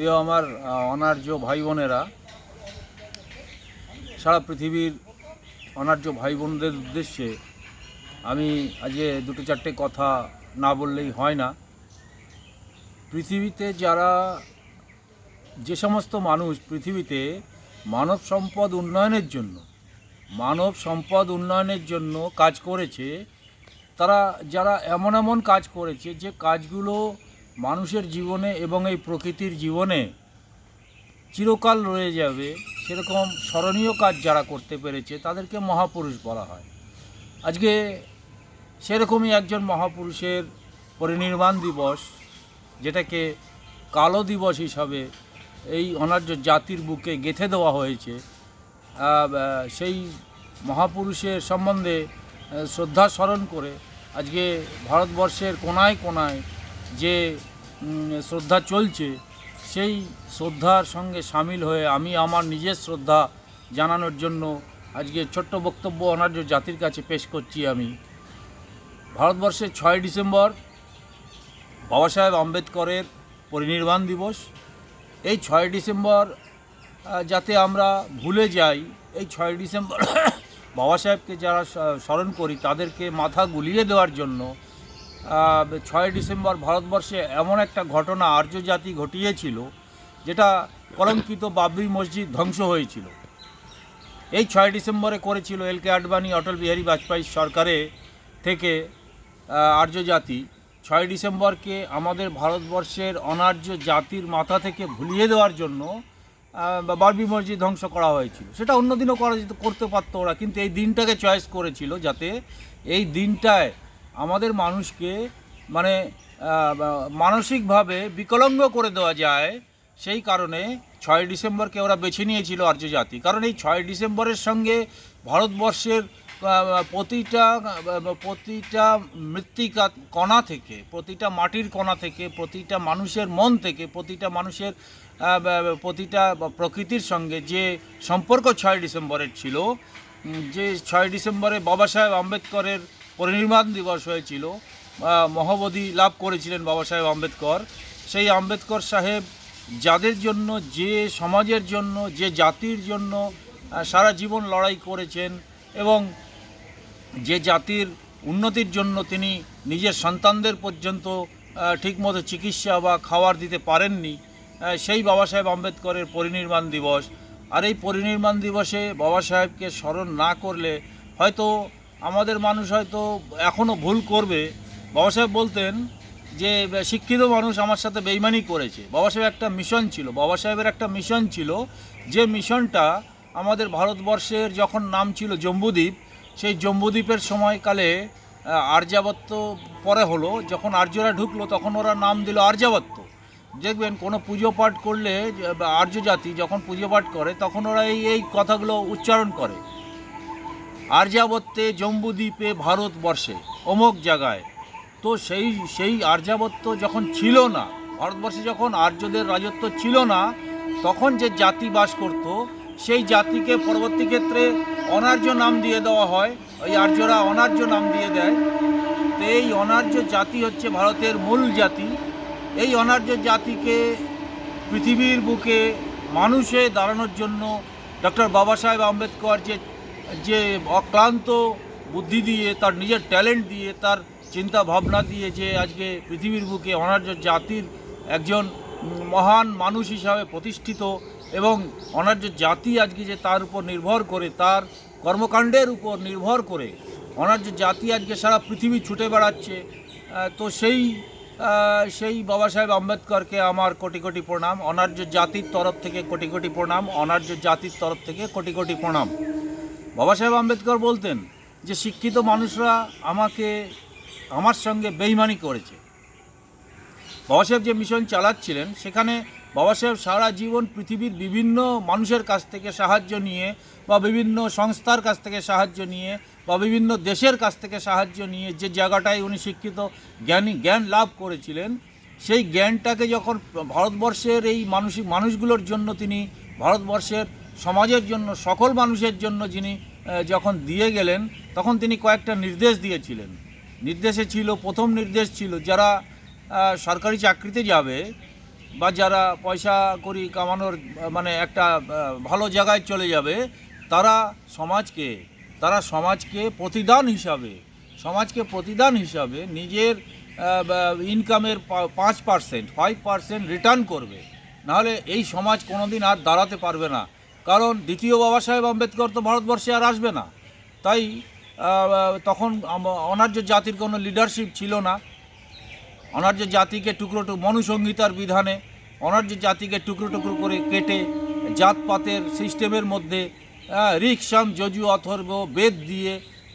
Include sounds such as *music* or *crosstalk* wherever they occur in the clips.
প্রিয় আমার অনার্য ভাই বোনেরা সারা পৃথিবীর অনার্য ভাই বোনদের উদ্দেশ্যে আমি আজকে দুটো চারটে কথা না বললেই হয় না। পৃথিবীতে যারা যে সমস্ত মানুষ পৃথিবীতে মানব সম্পদ উন্নয়নের জন্য, মানব সম্পদ উন্নয়নের জন্য কাজ করেছে, তারা, যারা এমন এমন কাজ করেছে, যে কাজগুলো মানুষের জীবনে এবং এই প্রকৃতির জীবনে চিরকাল রয়ে যাবে সেরকম স্মরণীয় কাজ যারা করতে পেরেছে তাদেরকে মহাপুরুষ বলা হয়। আজকে সেরকমই একজন মহাপুরুষের পরিনির্বাণ দিবস, যেটাকে কালো দিবস হিসাবে এই অনার্য জাতির বুকে গেঁথে দেওয়া হয়েছে সেই মহাপুরুষের সম্বন্ধে শ্রদ্ধা স্মরণ করে আজকে ভারতবর্ষের কোনায় কোনায় যে শ্রদ্ধা চলছে, সেই শ্রদ্ধার সঙ্গে সামিল হয়ে আমি আমার নিজের শ্রদ্ধা জানানোর জন্য আজকে ছোট্ট বক্তব্য অনার্য জাতির কাছে পেশ করছি আমি। ভারতবর্ষের ছয় ডিসেম্বর, বাবা সাহেব আম্বেদকরের পরিনির্বাণ দিবস। এই ছয় ডিসেম্বর যাতে আমরা ভুলে যাই, এই ছয় ডিসেম্বর *coughs* বাবা সাহেবকে যারা স্মরণ করি, তাদেরকে মাথা গুলিয়ে দেওয়ার জন্য ছয় ডিসেম্বর ভারতবর্ষে এমন একটা ঘটনা আর্য জাতি ঘটিয়েছিল যেটা কলঙ্কিত বাবরি মসজিদ ধ্বংস হয়েছিল। এই ছয় ডিসেম্বরে করেছিল এল কে আডবাণী অটল বিহারী বাজপেয়ী সরকারে থেকে আর্য জাতি ছয় ডিসেম্বরকে আমাদের ভারতবর্ষের অনার্য জাতির মাথা থেকে ভুলিয়ে দেওয়ার জন্য আহ, বা বাবরি মসজিদ ধ্বংস করা হয়েছিল। সেটা অন্যদিনও করা যেত করতে পারতো ওরা কিন্তু এই দিনটাকে চয়েস করেছিল যাতে এই দিনটায় আমাদের মানুষকে মানে মানসিকভাবে বিকলাঙ্গ করে দেওয়া যায়, সেই কারণে ছয় ডিসেম্বরকে ওরা বেছে নিয়েছিল আর্য জাতি কারণ এই ছয় ডিসেম্বরের সঙ্গে ভারতবর্ষের প্রতিটা প্রতিটা মৃত্তিকা কণা থেকে, প্রতিটা মাটির কণা থেকে, প্রতিটা মানুষের মন থেকে, প্রতিটা মানুষের প্রতিটা প্রকৃতির সঙ্গে যে সম্পর্ক ছয় ডিসেম্বরের ছিল যে ছয় ডিসেম্বরে বাবা সাহেব আম্বেদকরের পরিনির্বাণ দিবস হয়েছিল মহাবোধি লাভ করেছিলেন বাবা সাহেব আম্বেদকর। সেই আম্বেদকর সাহেব যাদের জন্য, যে সমাজের জন্য, যে জাতির জন্য সারা জীবন লড়াই করেছেন এবং যে জাতির উন্নতির জন্য তিনি নিজের সন্তানদের পর্যন্ত ঠিকমতো চিকিৎসা বা খাবার দিতে পারেননি সেই বাবা সাহেব আম্বেদকরের পরিনির্মাণ দিবস। আর এই পরিনির্মাণ দিবসে বাবা সাহেবকে স্মরণ না করলে হয়তো আমাদের মানুষ হয়তো এখনও ভুল করবে। বাবা সাহেব বলতেন যে, শিক্ষিত মানুষ আমার সাথে বেইমানি করেছে। বাবা সাহেব একটা মিশন ছিল। বাবা সাহেবের একটা মিশন ছিল যে মিশনটা আমাদের ভারতবর্ষের যখন নাম ছিল জম্বুদ্বীপ, সেই জম্বুদ্বীপের সময়কালে আর্যাবত্য পরে হলো। যখন আর্যরা ঢুকলো, তখন ওরা নাম দিল আর্যাবত্য দেখবেন, কোনো পুজো পাঠ করলে আর্য জাতি যখন পুজো পাঠ করে, তখন ওরা এই এই কথাগুলো উচ্চারণ করে। আর্যাবত্যে জম্বুদ্বীপে ভারতবর্ষে অমুক জায়গায়। তো সেই সেই আর্যাবত্য যখন ছিল না, ভারতবর্ষে যখন আর্যদের রাজত্ব ছিল না, তখন যে জাতি বাস করত, সেই জাতিকে পরবর্তী ক্ষেত্রে অনার্য নাম দিয়ে দেওয়া হয়। ওই আর্যরা অনার্য নাম দিয়ে দেয়। তো এই অনার্য জাতি হচ্ছে ভারতের মূল জাতি। এই অনার্য জাতিকে পৃথিবীর বুকে মানুষে দাঁড়ানোর জন্য ডক্টর বাবা সাহেব আম্বেদকর যে যে অক্লান্ত বুদ্ধি দিয়ে, তার নিজের ট্যালেন্ট দিয়ে, তার চিন্তা ভাবনা দিয়ে যে আজকে পৃথিবীর বুকে অনার্য জাতির একজন মহান মানুষ হিসাবে প্রতিষ্ঠিত এবং অনার্য জাতি আজকে যে তার উপর নির্ভর করে, তার কর্মকাণ্ডের উপর নির্ভর করে, অনার্য জাতি আজকে সারা পৃথিবী ছুটে বেড়াচ্ছে তো সেই সেই বাবা সাহেব আম্বেদকরকে আমার কোটি কোটি প্রণাম, অনার্য জাতির তরফ থেকে কোটি কোটি প্রণাম, অনার্য জাতির তরফ থেকে কোটি কোটি প্রণাম। বাবা সাহেব আম্বেদকর বলতেন যে শিক্ষিত মানুষরা আমাকে, আমার সঙ্গে বেইমানি করেছে। বাবা সাহেব যে মিশন চালাচ্ছিলেন, সেখানে বাবা সাহেব সারা জীবন পৃথিবীর বিভিন্ন মানুষের কাছ থেকে সাহায্য নিয়ে বা বিভিন্ন সংস্থার কাছ থেকে সাহায্য নিয়ে বা বিভিন্ন দেশের কাছ থেকে সাহায্য নিয়ে যে জায়গাটায় উনি শিক্ষিত জ্ঞানী, জ্ঞান লাভ করেছিলেন, সেই জ্ঞানটাকে যখন ভারতবর্ষের এই মানসিক মানুষগুলোর জন্য তিনি, ভারতবর্ষের সমাজের জন্য, সকল মানুষের জন্য যিনি যখন দিয়ে গেলেন, তখন তিনি কয়েকটা নির্দেশ দিয়েছিলেন। নির্দেশে ছিল, প্রথম নির্দেশ ছিল, যারা সরকারি চাকরিতে যাবে বা যারা পয়সা করি কামানোর মানে একটা ভালো জায়গায় চলে যাবে, তারা সমাজকে তারা সমাজকে প্রতিদান হিসাবে, সমাজকে প্রতিদান হিসাবে নিজের ইনকামের পাঁচ পার্সেন্ট ফাইভ পার্সেন্ট রিটার্ন করবে। নাহলে এই সমাজ কোনোদিন আর দাঁড়াতে পারবে না। কারণ দ্বিতীয় বাবা সাহেব আম্বেদকর তো ভারতবর্ষে আর আসবে না। তাই তখন অনার্য জাতির কোনো লিডারশিপ ছিল না। অনার্য জাতিকে টুকরো টুকরো, মনুসংহিতার বিধানে অনার্য জাতিকে টুকরো টুকরো করে কেটে জাতপাতের সিস্টেমের মধ্যে ঋক যজু, অথর্ব, বেদ দিয়ে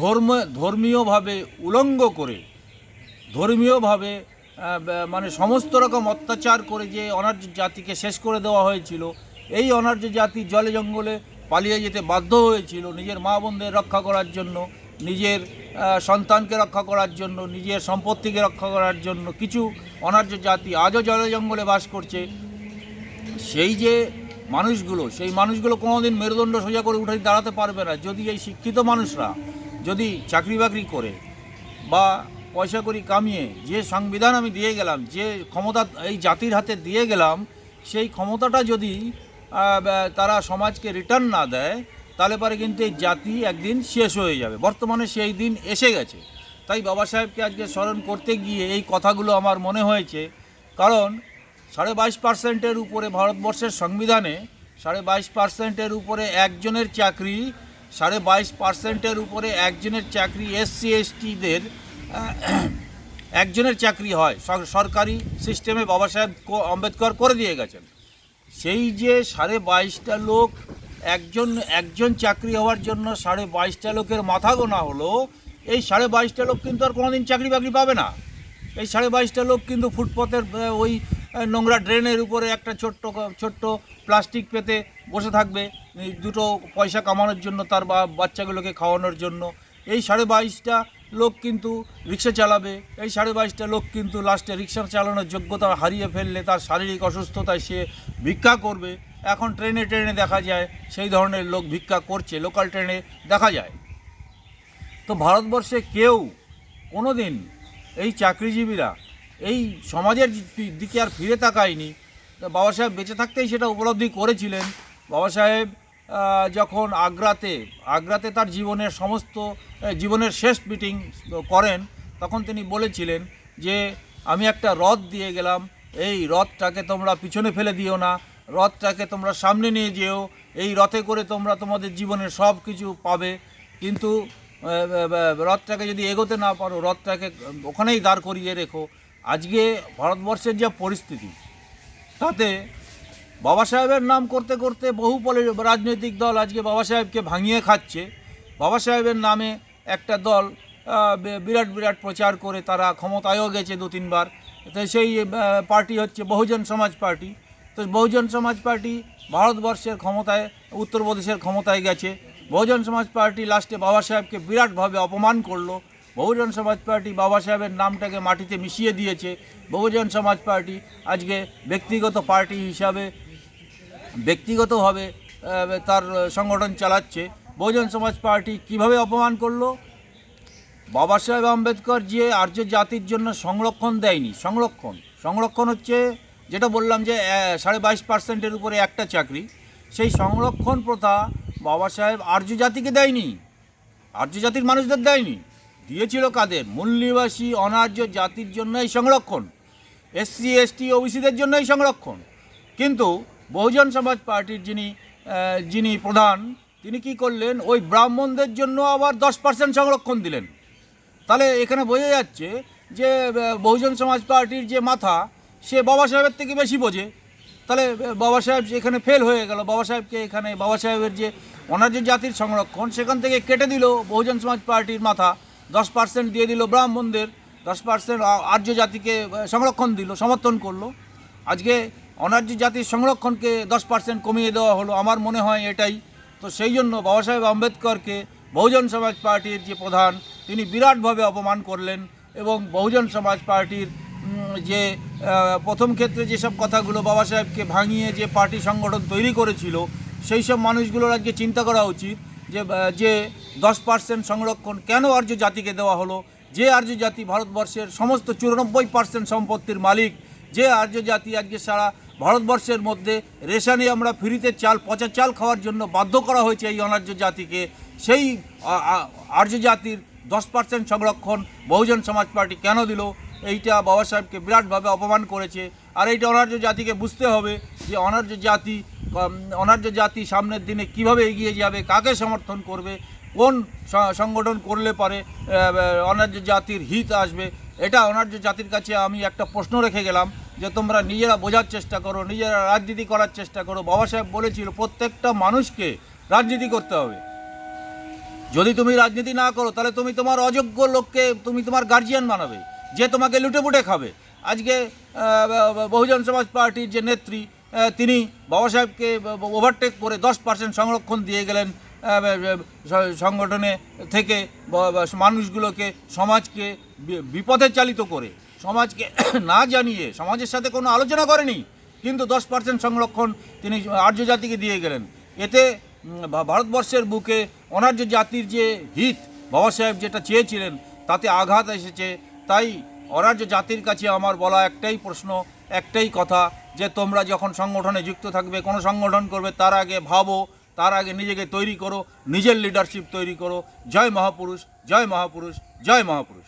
ধর্ম, ধর্মীয়ভাবে উলঙ্গ করে, ধর্মীয়ভাবে মানে সমস্ত রকম অত্যাচার করে যে অনার্য জাতিকে শেষ করে দেওয়া হয়েছিল এই অনার্য জাতি জলে জঙ্গলে পালিয়ে যেতে বাধ্য হয়েছিল নিজের মা বোনদের রক্ষা করার জন্য, নিজের সন্তানকে রক্ষা করার জন্য, নিজের সম্পত্তিকে রক্ষা করার জন্য কিছু অনার্য জাতি আজও জলে জঙ্গলে বাস করছে। সেই যে মানুষগুলো, সেই মানুষগুলো কোনোদিন মেরুদণ্ড সোজা করে উঠে দাঁড়াতে পারবে না। যদি এই শিক্ষিত মানুষরা যদি চাকরি বাকরি করে বা পয়সা করি কামিয়ে যে সংবিধান আমি দিয়ে গেলাম, যে ক্ষমতা এই জাতির হাতে দিয়ে গেলাম, সেই ক্ষমতাটা যদি তারা সমাজকে রিটার্ন না দেয়, তাহলে পরে কিন্তু এই জাতি একদিন শেষ হয়ে যাবে। বর্তমানে সেই দিন এসে গেছে। তাই বাবা সাহেবকে আজকে স্মরণ করতে গিয়ে এই কথাগুলো আমার মনে হয়েছে। কারণ সাড়ে বাইশ পার্সেন্টের উপরে ভারতবর্ষের সংবিধানে সাড়ে বাইশ পার্সেন্টের উপরে একজনের চাকরি, সাড়ে বাইশ পার্সেন্টের উপরে একজনের চাকরি এসসি, এসটিদের একজনের চাকরি হয়। সরকারি সিস্টেমে বাবা সাহেব আম্বেদকর করে দিয়ে গেছেন। সেই যে সাড়ে বাইশটা লোক একজন একজন চাকরি হওয়ার জন্য সাড়ে বাইশটা লোকের মাথা গোনা হলো, এই সাড়ে বাইশটা লোক কিন্তু আর কোনোদিন চাকরি বাকরি পাবে না। এই সাড়ে বাইশটা লোক কিন্তু ফুটপথের ওই নোংরা ড্রেনের উপরে একটা ছোট্ট ছোট্ট প্লাস্টিক পেতে বসে থাকবে, দুটো পয়সা কামানোর জন্য তার বাচ্চাগুলোকে খাওয়ানোর জন্য। এই সাড়ে বাইশটা লোক কিন্তু রিক্সা চালাবে। এই সাড়ে বাইশটা লোক কিন্তু লাস্টে রিক্সা চালানোর যোগ্যতা হারিয়ে ফেললে তার শারীরিক অসুস্থতায় সে ভিক্ষা করবে। এখন ট্রেনে ট্রেনে দেখা যায় সেই ধরনের লোক ভিক্ষা করছে লোকাল ট্রেনে দেখা যায়। তো ভারতবর্ষে কেউ কোনো দিন এই চাকরিজীবীরা এই সমাজের দিকে আর ফিরে তাকায়নি। বাবা সাহেব বেঁচে থাকতেই সেটা উপলব্ধি করেছিলেন। বাবা সাহেব যখন আগ্রাতে আগ্রাতে তার জীবনের সমস্ত জীবনের শেষ মিটিং করেন, তখন তিনি বলেছিলেন যে, আমি একটা রথ দিয়ে গেলাম। এই রথটাকে তোমরা পিছনে ফেলে দিও না। রথটাকে তোমরা সামনে নিয়ে যেও। এই রথে করে তোমরা তোমাদের জীবনের সব কিছু পাবে। কিন্তু রথটাকে যদি এগোতে না পারো, রথটাকে ওখানেই দাঁড় করিয়ে রেখো। আজকে ভারতবর্ষের যা পরিস্থিতি, তাতে বাবা সাহেবের নাম করতে করতে বহু রাজনৈতিক দল আজকে বাবা সাহেবকে ভাঙিয়ে খাচ্ছে। বাবা সাহেবের নামে একটা দল বিরাট বিরাট প্রচার করে তারা ক্ষমতায়ও গেছে দু, তিনবার। তো সেই পার্টি হচ্ছে বহুজন সমাজ পার্টি। তো বহুজন সমাজ পার্টি ভারতবর্ষের ক্ষমতায় উত্তরপ্রদেশের ক্ষমতায় গেছে। বহুজন সমাজ পার্টি লাস্টে বাবা সাহেবকে বিরাটভাবে অপমান করল। বহুজন সমাজ পার্টি বাবা সাহেবের নামটাকে মাটিতে মিশিয়ে দিয়েছে। বহুজন সমাজ পার্টি আজকে ব্যক্তিগত পার্টি হিসাবে ব্যক্তিগতভাবে তার সংগঠন চালাচ্ছে। বহুজন সমাজ পার্টি কীভাবে অপমান করল? বাবা সাহেব আম্বেদকর যে আর্য জাতির জন্য সংরক্ষণ দেয়নি। সংরক্ষণ। সংরক্ষণ হচ্ছে, যেটা বললাম যে সাড়ে বাইশ পার্সেন্টের উপরে একটা চাকরি। সেই সংরক্ষণ প্রথা বাবা সাহেব আর্য জাতিকে দেয়নি। আর্য জাতির মানুষদের দেয়নি। দিয়েছিল কাদের? মূল নিবাসী অনার্য জাতির জন্য এই সংরক্ষণ। এসসি, এসটি, ওবিসিদের জন্য এই সংরক্ষণ। কিন্তু বহুজন সমাজ পার্টির যিনি যিনি প্রধান, তিনি কি করলেন? ওই ব্রাহ্মণদের জন্য আবার দশ পার্সেন্ট সংরক্ষণ দিলেন। তাহলে এখানে বোঝা যাচ্ছে যে বহুজন সমাজ পার্টির যে মাথা, সে বাবা সাহেবের থেকে বেশি বোঝে। তাহলে বাবা সাহেব এখানে ফেল হয়ে গেল, বাবা সাহেবকে এখানে, বাবা সাহেবের যে অনার্য জাতির সংরক্ষণ, সেখান থেকে কেটে দিল বহুজন সমাজ পার্টির মাথা, দশ পার্সেন্ট দিয়ে দিল ব্রাহ্মণদের, দশ পার্সেন্ট আর্য জাতিকে সংরক্ষণ দিল, সমর্থন করল। আজকে অনার্য জাতির সংরক্ষণকে দশ পার্সেন্ট কমিয়ে দেওয়া হলো, আমার মনে হয় এটাই। তো সেই জন্য বাবা সাহেব আম্বেদকরকে বহুজন সমাজ পার্টির যে প্রধান, তিনি বিরাটভাবে অপমান করলেন এবং বহুজন সমাজ পার্টির যে প্রথম ক্ষেত্রে যেসব কথাগুলো বাবা সাহেবকে ভাঙিয়ে যে পার্টি সংগঠন তৈরি করেছিল, সেই সব মানুষগুলোর আজকে চিন্তা করা উচিত যে যে দশ পার্সেন্ট সংরক্ষণ কেন আর্য জাতিকে দেওয়া হলো, যে আর্য জাতি ভারতবর্ষের সমস্ত চুরানব্বই পার্সেন্ট সম্পত্তির মালিক, যে আর্য জাতি আজকে সারা ভারতবর্ষের মধ্যে রেশনে আমরা ফ্রিতে চাল, পচা চাল খাওয়ার জন্য বাধ্য করা হয়েছে এই অনার্য জাতিকে। সেই আর্য জাতির দশ পার্সেন্ট সংরক্ষণ বহুজন সমাজ পার্টি কেন দিল? এইটা বাবা সাহেবকে বিরাটভাবে অপমান করেছে। আর এইটা অনার্য জাতিকে বুঝতে হবে যে অনার্য জাতি অনার্য জাতি সামনের দিনে কীভাবে এগিয়ে যাবে, কাকে সমর্থন করবে, কোন সংগঠন করলে পারে অনার্য জাতির হিত আসবে। এটা অনার্য জাতির কাছে আমি একটা প্রশ্ন রেখে গেলাম। যে তোমরা নিজেরা বোঝার চেষ্টা করো, নিজেরা রাজনীতি করার চেষ্টা করো। বাবা সাহেব বলেছিল, প্রত্যেকটা মানুষকে রাজনীতি করতে হবে। যদি তুমি রাজনীতি না করো, তাহলে তুমি তোমার অযোগ্য লোককে, তুমি তোমার গার্জিয়ান বানাবে, যে তোমাকে লুটেপুটে খাবে। আজকে বহুজন সমাজ পার্টির যে নেত্রী তিনি বাবা সাহেবকে ওভারটেক করে দশ পার্সেন্ট সংরক্ষণ দিয়ে গেলেন সংগঠনে থেকে মানুষগুলোকে, সমাজকে বিপথে চালিত করে। সমাজকে *coughs* না জানিয়ে সমাজের সাথে কোনো আলোচনা করেনি, কিন্তু দশ পার্সেন্ট সংরক্ষণ তিনি আর্য জাতিকে দিয়ে গেলেন। এতে ভারতবর্ষের বুকে অনার্য জাতির যে হিত, বাবা সাহেব যেটা চেয়েছিলেন, তাতে আঘাত এসেছে। তাই অনার্য জাতির কাছে আমার বলা একটাই প্রশ্ন, একটাই কথা, যে তোমরা যখন সংগঠনে যুক্ত থাকবে, কোনো সংগঠন করবে, তার আগে ভাবো, তার আগে নিজেকে তৈরি করো, নিজের লিডারশিপ তৈরি করো। জয় মহাপুরুষ জয় মহাপুরুষ জয় মহাপুরুষ।